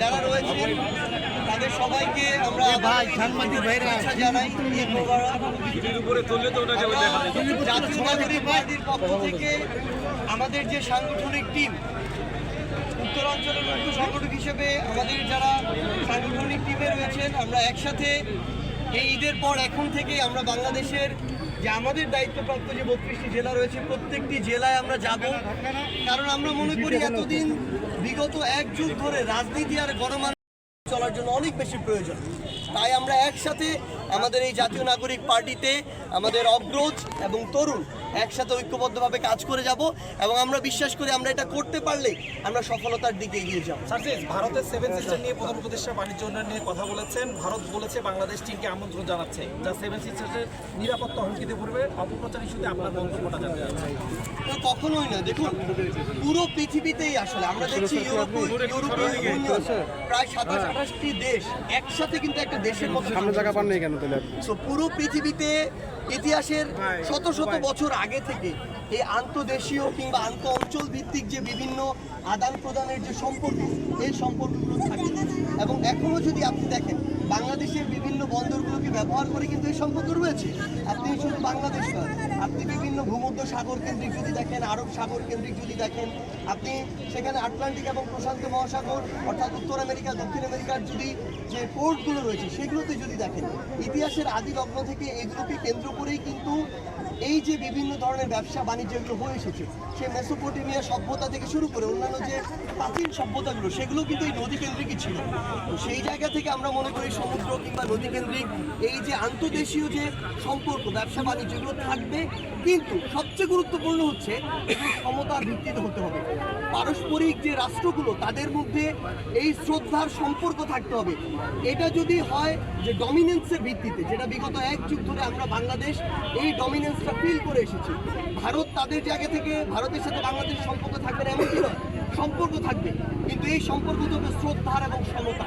যারা রয়েছেন তাদের সবাইকে আমরা ভাই, সাংবাদিক ভাইরা। জানাই জাতীয় নাগরিক পার্টির পক্ষ থেকে আমাদের যে সাংগঠনিক টিম উত্তরাঞ্চলের মুখ্য সংগঠক হিসেবে আমাদের যারা সাংগঠনিক টিমে রয়েছেন আমরা একসাথে এই ঈদের পর এখন থেকে আমরা বাংলাদেশের যে আমাদের দায়িত্বপ্রাপ্ত যে বত্রিশটি জেলা রয়েছে, প্রত্যেকটি জেলায় আমরা যাব। কারণ আমরা মনে করি এতদিন বিগত এক যুগ ধরে রাজনীতি আর গণমান চলার জন্য অনেক বেশি প্রয়োজন। তাই আমরা একসাথে আমাদের এই জাতীয় নাগরিক পার্টিতে আমাদের অগ্রজ এবং তরুণ একসাথে ঐক্যবদ্ধভাবে কাজ করে যাব এবং আমরা বিশ্বাস করি আমরা এটা করতে পারলে আমরা সফলতার দিকে এগিয়ে যাব। ভারতের সেভেন সিস্টার নিয়ে প্রধান উপদেষ্টা বাণিজ্য উন্নয়ন নিয়ে কথা বলেছেন। ভারত বলেছে বাংলাদেশ চীনকে আমন্ত্রণ জানাচ্ছে। যা সেভেন সিস্টারের নিরাপত্তা হুমকিতে পড়বে। অপপ্রচার ইস্যুতে আপনার মন্তব্যটা জানতে চাচ্ছি। কখনোই না দেখুন পুরো পৃথিবীতেই আসলে আমরা দেখছি ইউরোপীয় ইউরোপীয় ইউনিয়ন প্রায় সাতাশ আঠাশটি দেশ একসাথে কিন্তু একটা দেশের মধ্যে সামনে জায়গা পান নাই কেন তাহলে সো পুরো পৃথিবীতে ইতিহাসের শত শত বছর আগে থেকে এই আন্তদেশীয় কিংবা আন্ত অঞ্চল ভিত্তিক যে বিভিন্ন আদান প্রদানের যে সম্পর্ক এই সম্পর্কগুলো থাকে। এবং এখনও যদি আপনি দেখেন বাংলাদেশের বিভিন্ন বন্দরগুলোকে ব্যবহার করে কিন্তু এই সম্পর্ক রয়েছে। আপনি শুধু বাংলাদেশ নয়, আপনি বিভিন্ন ভূমধ্য সাগর কেন্দ্রিক যদি দেখেন, আরব সাগর কেন্দ্রিক যদি দেখেন, আপনি সেখানে আটলান্টিক এবং প্রশান্ত মহাসাগর, অর্থাৎ উত্তর আমেরিকা, দক্ষিণ আমেরিকার যদি যে পোর্টগুলো রয়েছে, সেগুলোতে যদি দেখেন, ইতিহাসের আদি লগ্ন থেকে এগুলোকে কেন্দ্র করেই কিন্তু এই যে বিভিন্ন ধরনের ব্যবসা বাণিজ্য এগুলো হয়ে এসেছে সে মেসোপটেমিয়া সভ্যতা থেকে শুরু করে অন্যান্য যে প্রাচীন সভ্যতাগুলো, সেগুলো কিন্তু এই নদী কেন্দ্রিকই ছিল। তো সেই জায়গা থেকে আমরা মনে করি সমুদ্র কিংবা নদী কেন্দ্রিক এই যে আন্তদেশীয় যে সম্পর্ক, ব্যবসা বাণিজ্য এগুলো থাকবে, কিন্তু সবচেয়ে গুরুত্বপূর্ণ হচ্ছে ক্ষমতার ভিত্তিতে হতে হবে। পারস্পরিক যে রাষ্ট্রগুলো, তাদের মধ্যে এই শ্রদ্ধার সম্পর্ক থাকতে হবে। এটা যদি হয় যে ডমিনেন্সের ভিত্তিতে, যেটা বিগত এক যুগ ধরে আমরা বাংলাদেশ, এই ডমিনেন্সটা ফিল করে এসেছে। ভারত তাদের জায়গা থেকে ভারতের সাথে বাংলাদেশের সম্পর্ক থাকবে না এমন কি নয়, সম্পর্ক থাকবে। কিন্তু এই সম্পর্ক হবে শ্রদ্ধার এবং সমতা